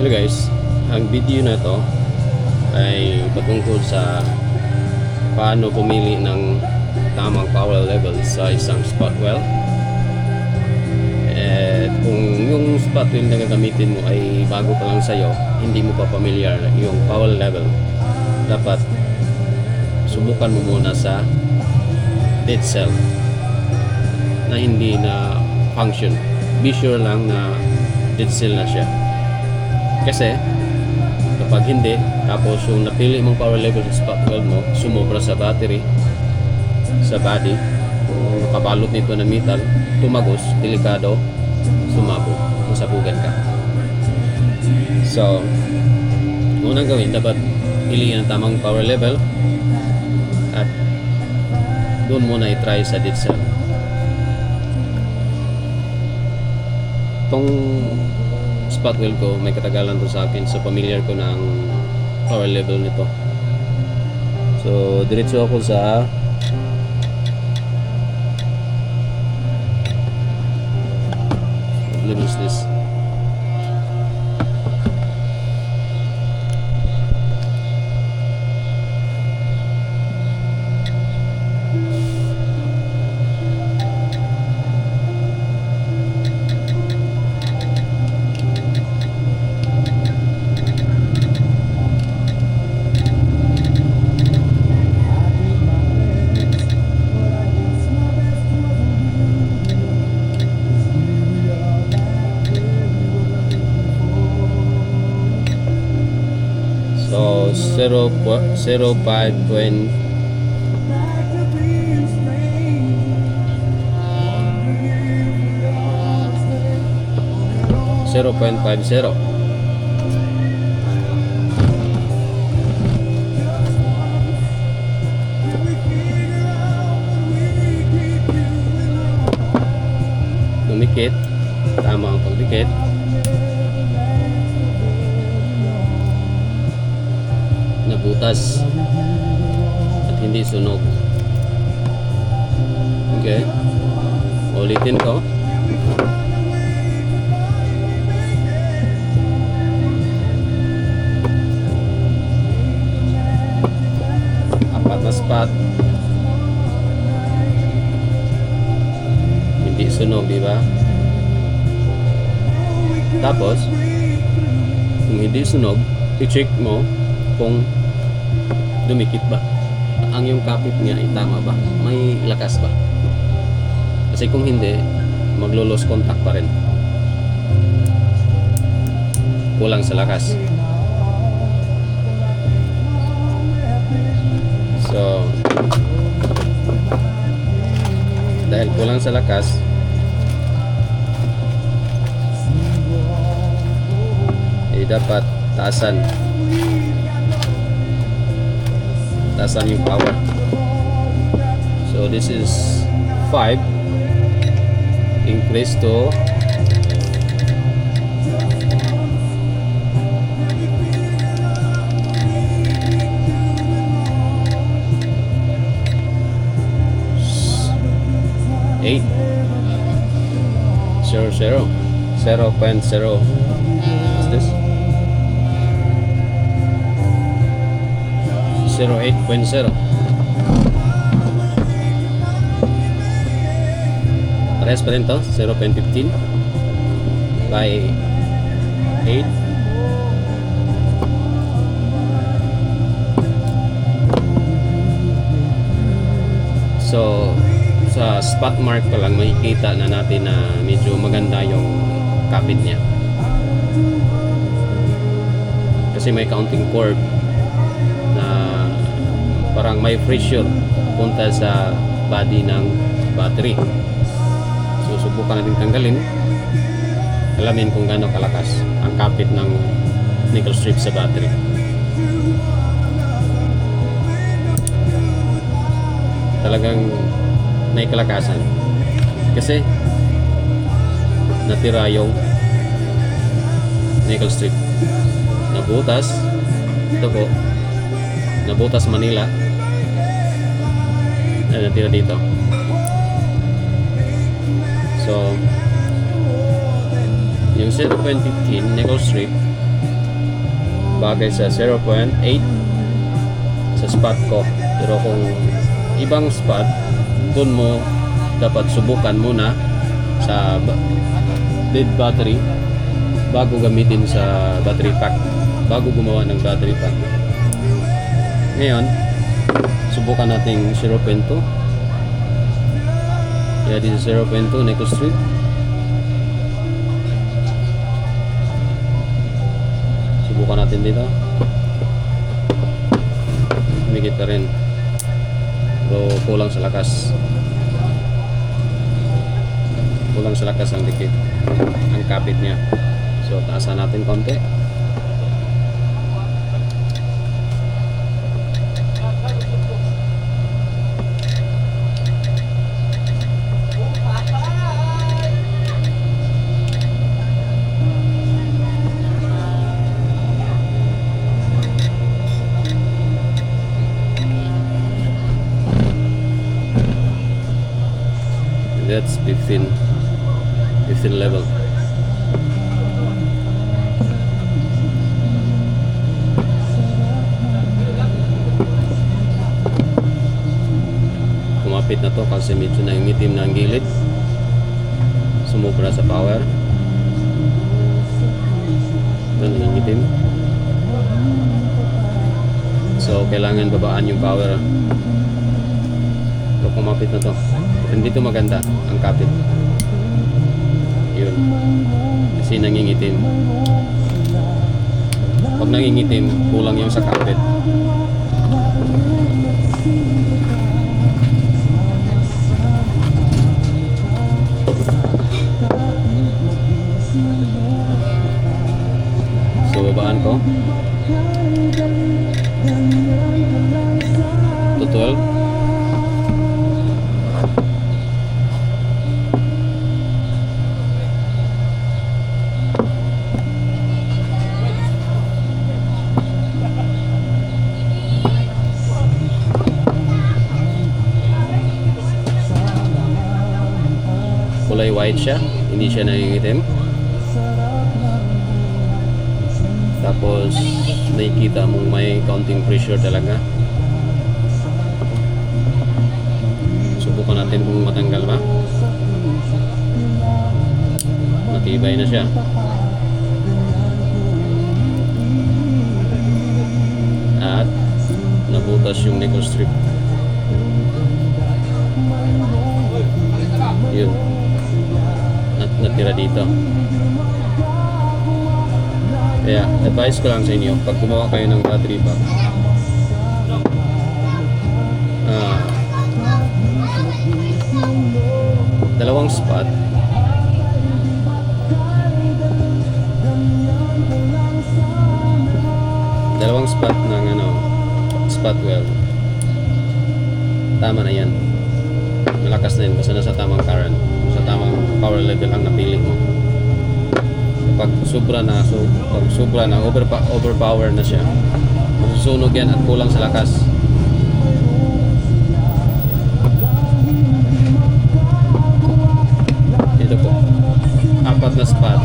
Hello guys, ang video na to ay patungkol sa paano pumili ng tamang power level sa isang spot well. At kung yung spot well na gagamitin mo ay bago pa lang sa'yo, hindi mo pa familiar yung power level, dapat subukan mo muna sa dead cell na hindi na function. Be sure lang na dead cell na siya. Kasi, kapag hindi, tapos yung napili mong power level sa spot weld mo, sumobra sa battery, sa body, kung nakabalot nito na metal, tumagos, delikado, sumabog, masabugan ka. So, unang gawin, dapat piliin ang tamang power level at doon muna i-try sa dead cell. Itong spot wheel ko, may katagalan to sa akin. So, familiar ko ang power level nito. So, diretso ako sa level is this? So, 0, po- 0.5 point Zero point five zero. Dumikit. Tama ang pagdikit. Nabutas. At hindi sunog. Okay. Ulitin ko. apat na spot hindi sunog di ba tapos kung hindi sunog i-check mo kung dumikit ba? Ang yung kapit niya ay tama ba? May lakas ba? Kasi kung hindi maglo-lose contact pa rin. Kulang sa lakas. So, dahil kulang sa lakas, eh dapat taasan. Taasan yung power. So, this is 5. Increase to eight zero zero zero point zero what's this parehas pa rin to 0.15 by 8 So, sa spot mark pa lang makikita na natin na medyo maganda yung kapit niya. Kasi may counting curve parang may pressure punta sa body ng battery. So, subukan natin tanggalin. Alamin kung gaano kalakas ang kapit ng nickel strip sa battery. talagang may kalakasan. Kasi natira yung nickel strip. Nabutas. Ito po. Nabutas Manila. Natira dito. So, yung 0.15 nickel strip bagay sa 0.8 sa spot ko. Pero kung ibang spot, doon mo dapat subukan muna sa lead battery bago gamitin sa battery pack. Bago gumawa ng battery pack. Ngayon, subukan natin 0.2. Kaya this is 0.2 Neko Street. Subukan natin dito. Humigit pa rin. Pero kulang sa lakas. Kulang sa lakas ang dikit. Ang kapit niya. So, taasan natin konti. That's 15 15 level. Kumapit na to kasi medyo nangitim na ang gilid. Sumubra sa power. Ito nangitim. So, kailangan babaan yung power. So, kumapit na to. Hindi to maganda ang kapit. Yun. Kasi nangingitim. Pag nangingitim, kulang yung sa kapit. So, ko. To 12. White siya hindi siya nangingitim. Tapos nakikita mong may counting pressure talaga. Subukan natin kung matanggal ba. Matibay na siya. At nabutas yung nickel strip natira dito. Kaya advice ko lang sa inyo pag gumawa kayo ng battery pack ah, dalawang spot dalawang spot ng ano spot well tama na yan. Malakas na yun basta nasa tamang current level ang napili mo. Pag sobra na so pag sobra na over overpower na siya masusunog yan at kulang sa lakas. Ito po. Apat na spot.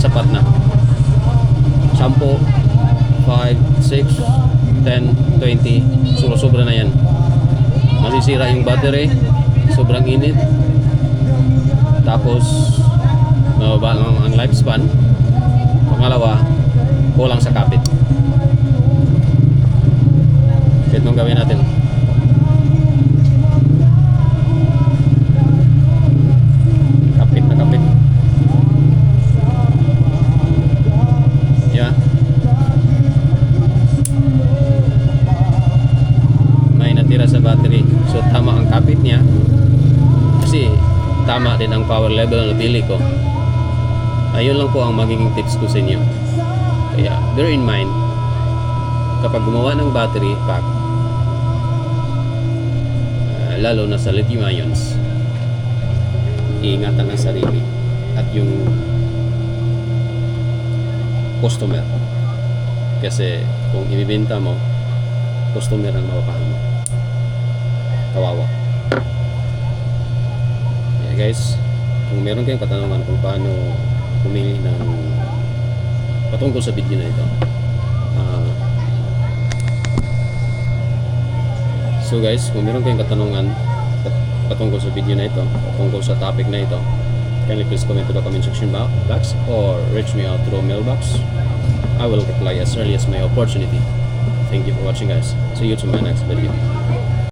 Sapat na. 10 5, 6 10, 20 so sobra na yan. Masisira yung battery. Sobrang init tapos mababa lang ang lifespan. Pangalawa kulang sa kapit. Kahit nung gawin natin tama din ang power level na napili ko. Ayun lang po ang magiging tips ko sa inyo. Kaya bear in mind kapag gumawa ng battery pack ah, lalo na sa lithium ions iingatan ang sarili at yung customer. Kasi kung ibibenta mo customer ang mapapahan mo kawawa guys kung meron kayong katanungan kung paano pumili ng patungkol sa video na ito uh, so guys kung meron kayong katanungan patungkol sa video na ito patungkol sa topic na ito kindly please comment to the comment section box or reach me out through mailbox. I will reply as early as my opportunity. Thank you for watching guys. See you to my next video.